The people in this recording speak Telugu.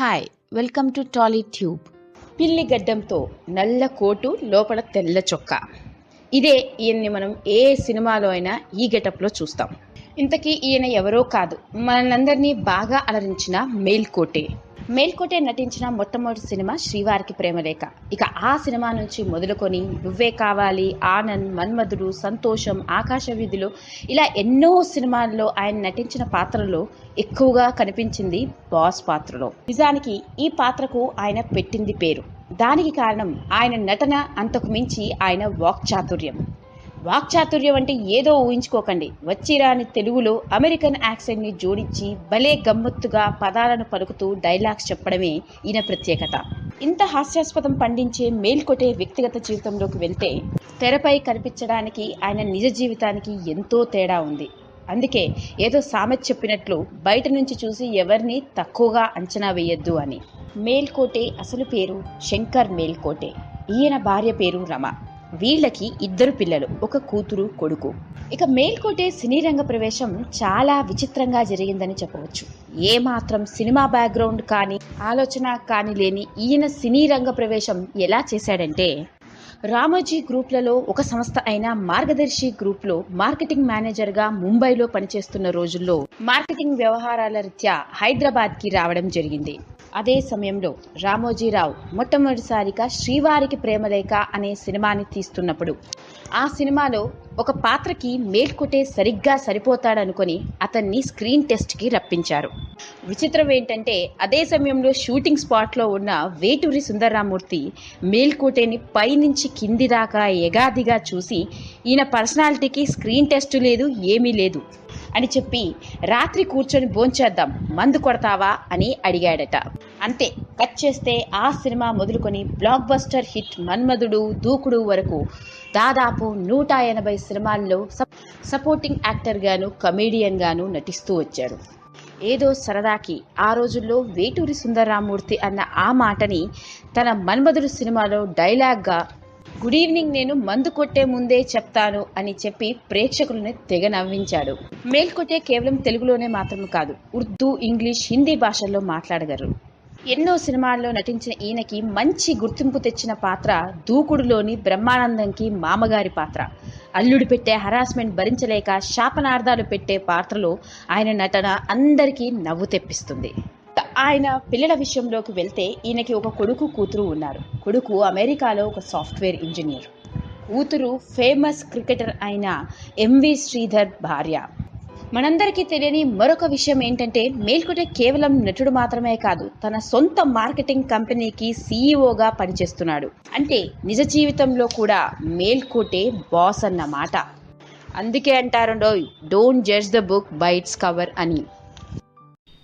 Hi welcome to Tolly Tube పిల్లి గడ్డంతో నల్ల కోటు లోపల తెల్ల చొక్కా. ఇదే ఈయన్ని మనం ఏ సినిమాలో అయినా ఈ గెటప్లో చూస్తాం. ఇంతకీ ఈయన ఎవరో కాదు. మనందరినీ బాగా అలరించిన మేల్కోటే మేల్కోటే నటించిన మొట్టమొదటి సినిమా శ్రీవారికి ప్రేమలేఖ ఇక ఆ సినిమా నుంచి మొదలుకొని నువ్వే కావాలి ఆనంద్ మన్మధుడు సంతోషం ఆకాశ వీధిలో ఇలా ఎన్నో సినిమాల్లో ఆయన నటించిన పాత్రలో ఎక్కువగా కనిపించింది బాస్ పాత్రలో. నిజానికి ఈ పాత్రకు ఆయన పెట్టింది పేరు. దానికి కారణం ఆయన నటన అంతకు మించి ఆయన వాక్చాతుర్యం. వాక్చాతుర్యం అంటే ఏదో ఊహించుకోకండి. వచ్చిరాని తెలుగులో అమెరికన్ యాక్సెంట్ని జోడించి భలే గమ్మత్తుగా పదాలను పలుకుతూ డైలాగ్స్ చెప్పడమే ఈయన ప్రత్యేకత. ఇంత హాస్యాస్పదం పండించే మేల్కొటే వ్యక్తిగత జీవితంలోకి వెళ్తే తెరపై కనిపించడానికి ఆయన నిజ జీవితానికి ఎంతో తేడా ఉంది. అందుకే ఏదో సామెత చెప్పినట్లు బయట నుంచి చూసి ఎవరిని తక్కువగా అంచనా వేయొద్దు అని. మేల్కోటే అసలు పేరు శంకర్ మేల్కోటే. ఈయన భార్య పేరు రమ. వీళ్ళకి ఇద్దరు పిల్లలు ఒక కూతురు కొడుకు. ఇక మేల్కోటే సినీ రంగ ప్రవేశం చాలా విచిత్రంగా జరిగిందని చెప్పవచ్చు. ఏ మాత్రం సినిమా బ్యాక్గ్రౌండ్ కానీ ఆలోచన కానీ లేని ఈయన సినీ రంగ ప్రవేశం ఎలా చేశాడంటే రామోజీ గ్రూప్లలో ఒక సంస్థ అయిన మార్గదర్శి గ్రూప్లో మార్కెటింగ్ మేనేజర్గా ముంబైలో పనిచేస్తున్న రోజుల్లో మార్కెటింగ్ వ్యవహారాల రీత్యా హైదరాబాద్కి రావడం జరిగింది. అదే సమయంలో రామోజీరావు మొట్టమొదటిసారిగా శ్రీవారికి ప్రేమలేఖ అనే సినిమాని తీస్తున్నప్పుడు ఆ సినిమాలో ఒక పాత్రకి మేల్కొటే సరిగ్గా సరిపోతాడనుకొని అతన్ని స్క్రీన్ టెస్ట్కి రప్పించారు. విచిత్రం ఏంటంటే అదే సమయంలో షూటింగ్ స్పాట్లో ఉన్న వేటూరి సుందర్రామూర్తి మేల్కోటేని పైనుంచి కింది దాకా ఎగాదిగా చూసి ఈయన పర్సనాలిటీకి స్క్రీన్ టెస్ట్ లేదు ఏమీ లేదు. అని చెప్పి రాత్రి కూర్చొని భోంచేద్దాం మందు కొడతావా అని అడిగాడట. అంతే కట్ చేస్తే ఆ సినిమా మొదలుకొని బ్లాక్ బస్టర్ హిట్ మన్మధుడు దూకుడు వరకు దాదాపు నూట ఎనభై సినిమాల్లో సపోర్టింగ్ యాక్టర్గాను కమేడియన్గాను నటిస్తూ వచ్చారు. ఏదో సరదాకి ఆ రోజుల్లో వేటూరి సుందరరామూర్తి అన్న ఆ మాటని తన మన్మధుడు సినిమాలో డైలాగ్గా గుడ్ ఈవినింగ్ నేను మందు కొట్టే ముందే చెప్తాను అని చెప్పి ప్రేక్షకులను తెగ నవ్వించాడు. మేల్కొట్టే కేవలం తెలుగులోనే మాత్రమే కాదు ఉర్దూ ఇంగ్లీష్ హిందీ భాషల్లో మాట్లాడగలరు. ఎన్నో సినిమాల్లో నటించిన ఈయనకి మంచి గుర్తింపు తెచ్చిన పాత్ర దూకుడులోని బ్రహ్మానందంకి మామగారి పాత్ర. అల్లుడు పెట్టే హరాస్మెంట్ భరించలేక శాపనార్థాలు పెట్టే పాత్రలో ఆయన నటన అందరికీ నవ్వు తెప్పిస్తుంది. ఆయన పిల్లల విషయంలోకి వెళ్తే ఈయనకి ఒక కొడుకు కూతురు ఉన్నారు. కొడుకు అమెరికాలో ఒక సాఫ్ట్వేర్ ఇంజనీర్. కూతురు ఫేమస్ క్రికెటర్ అయిన ఎంవి శ్రీధర్ భార్య. మనందరికీ తెలియని మరొక విషయం ఏంటంటే మేల్కొటే కేవలం నటుడు మాత్రమే కాదు తన సొంత మార్కెటింగ్ కంపెనీకి సీఈఓగా పనిచేస్తున్నాడు. అంటే నిజ జీవితంలో కూడా మేల్కోటే బాస్ అన్నమాట. అందుకే అంటారండో don't judge the book by its cover అని.